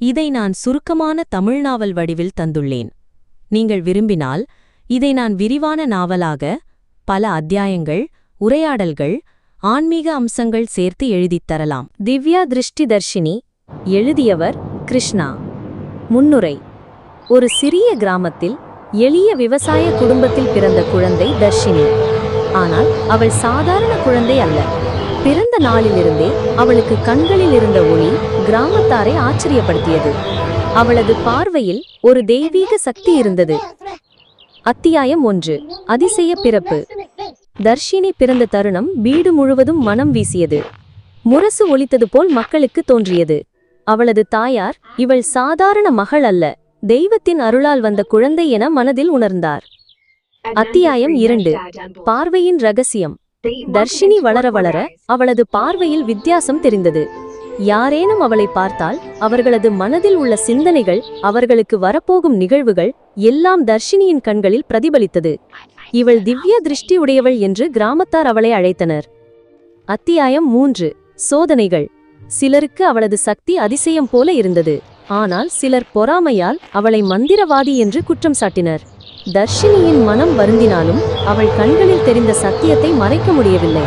இதை நான் சுருக்கமான தமிழ் நாவல் வடிவில் தந்துள்ளேன். நீங்கள் விரும்பினால் இதை நான் விரிவான நாவலாக பல அத்தியாயங்கள் உரையாடல்கள் ஆன்மீக அம்சங்கள் சேர்த்து எழுதித் தரலாம். திவ்யா திருஷ்டிதர்ஷினி எழுதியவர் கிருஷ்ணா. முன்னுரை. ஒரு சிறிய கிராமத்தில் எளிய விவசாய குடும்பத்தில் பிறந்த குழந்தை தர்ஷினி. ஆனால் அவள் சாதாரண குழந்தை அல்ல. பிறந்த நாளிலிருந்தே அவளுக்கு கண்களில் இருந்த ஒளி கிராமத்தாரை ஆச்சரியப்படுத்தியது. அவளது பார்வையில் ஒரு தெய்வீக சக்தி இருந்தது. அத்தியாயம் ஒன்று. அதிசய பிறப்பு. தர்ஷினி பிறந்த தருணம் வீடு முழுவதும் மனம் வீசியது. முரசு ஒலித்தது போல் மக்களுக்கு தோன்றியது. அவளது தாயார் இவள் சாதாரண மகள் அல்ல தெய்வத்தின் அருளால் வந்த குழந்தை என மனதில் உணர்ந்தார். அத்தியாயம் இரண்டு. பார்வையின் ரகசியம். தர்ஷினி வளர வளர அவளது பார்வையில் வித்தியாசம் தெரிந்தது. யாரேனும் அவளை பார்த்தால் அவர்களது மனதில் உள்ள சிந்தனைகள் அவர்களுக்கு வரப்போகும் நிகழ்வுகள் எல்லாம் தர்ஷினியின் கண்களில் பிரதிபலித்தது. இவள் திவ்ய திருஷ்டி உடையவள் என்று கிராமத்தார் அவளை அழைத்தனர். அத்தியாயம் மூன்று. சோதனைகள். சிலருக்கு அவளது சக்தி அதிசயம் போல இருந்தது. ஆனால் சிலர் பொறாமையால் அவளை மந்திரவாதி என்று குற்றம் சாட்டினர். தர்ஷினியின் மனம் வருந்தினாலும் அவள் கண்களில் தெரிந்த சத்தியத்தை மறைக்க முடியவில்லை.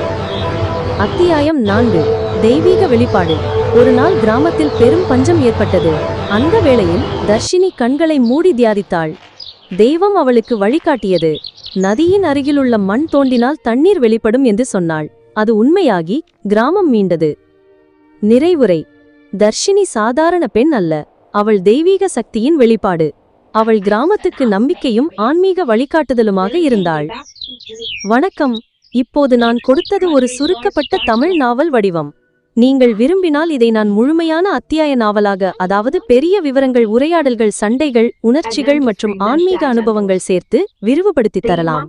அத்தியாயம் நான்கு. தெய்வீக வெளிப்பாடு. ஒரு நாள் கிராமத்தில் பெரும் பஞ்சம் ஏற்பட்டது. அந்த வேளையில் தர்ஷினி கண்களை மூடி தியாதித்தாள். தெய்வம் அவளுக்கு வழிகாட்டியது. நதியின் அருகிலுள்ள மண் தோண்டினால் தண்ணீர் வெளிப்படும் என்று சொன்னாள். அது உண்மையாகி கிராமம் மீண்டது. நிறைவுரை. தர்ஷினி சாதாரண பெண் அல்ல. அவள் தெய்வீக சக்தியின் வெளிப்பாடு. அவள் கிராமத்துக்கு நம்பிக்கையும் ஆன்மீக வழிகாட்டுதலுமாக இருந்தாள். வணக்கம். இப்போது நான் கொடுத்தது ஒரு சுருக்கப்பட்ட தமிழ் நாவல் வடிவம். நீங்கள் விரும்பினால் இதை நான் முழுமையான அத்தியாய நாவலாக அதாவது பெரிய விவரங்கள் உரையாடல்கள் சண்டைகள் உணர்ச்சிகள் மற்றும் ஆன்மீக அனுபவங்கள் சேர்த்து விரிவுபடுத்தி தரலாம்.